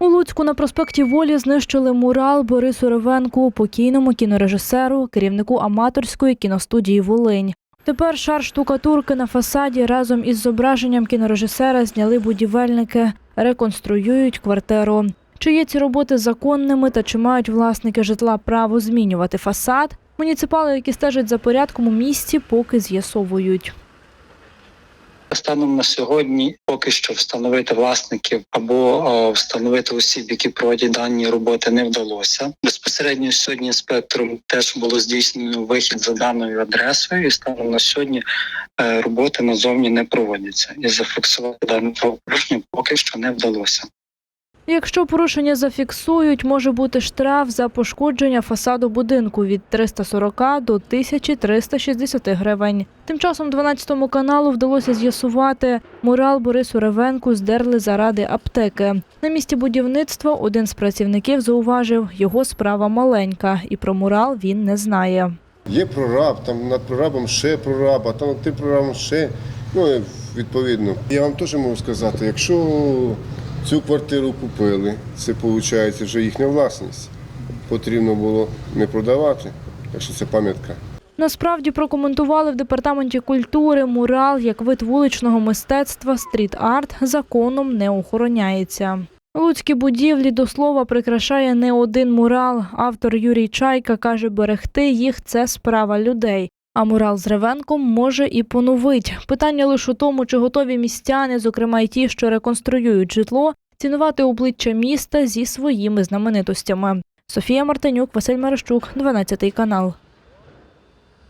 У Луцьку на проспекті Волі знищили мурал Борису Ревенку, покійному кінорежисеру, керівнику аматорської кіностудії Волинь. Тепер шар штукатурки на фасаді разом із зображенням кінорежисера зняли будівельники, реконструюють квартиру. Чи є ці роботи законними та чи мають власники житла право змінювати фасад? Муніципали, які стежать за порядком у місті, поки з'ясовують. Станом на сьогодні поки що встановити власників або встановити осіб, які проводять дані роботи, не вдалося. Безпосередньо сьогодні інспектором теж було здійснено вихід за даною адресою, і станом на сьогодні е, роботи назовні не проводяться. І зафіксувати дане порушення поки що не вдалося. Якщо порушення зафіксують, може бути штраф за пошкодження фасаду будинку від 340 до 1360 гривень. Тим часом 12 каналу вдалося з'ясувати, мурал Борису Ревенку здерли заради аптеки. На місці будівництва один з працівників зауважив, його справа маленька, і про мурал він не знає. Є прораб, там над прорабом ще прораб, а там над тим прорабом ще. Ну, відповідно. Я вам теж можу сказати, якщо цю квартиру купили, це виходить вже їхня власність. Потрібно було не продавати, якщо це пам'ятка. Насправді прокоментували в департаменті культури мурал як вид вуличного мистецтва стріт-арт законом не охороняється. Луцькі будівлі до слова прикрашає не один мурал. Автор Юрій Чайка каже, берегти їх це справа людей. А мурал з Ревенком може і поновить. Питання лише у тому, чи готові містяни, зокрема й ті, що реконструюють житло, цінувати обличчя міста зі своїми знаменитостями. Софія Мартинюк, Василь Мерещук, 12 канал.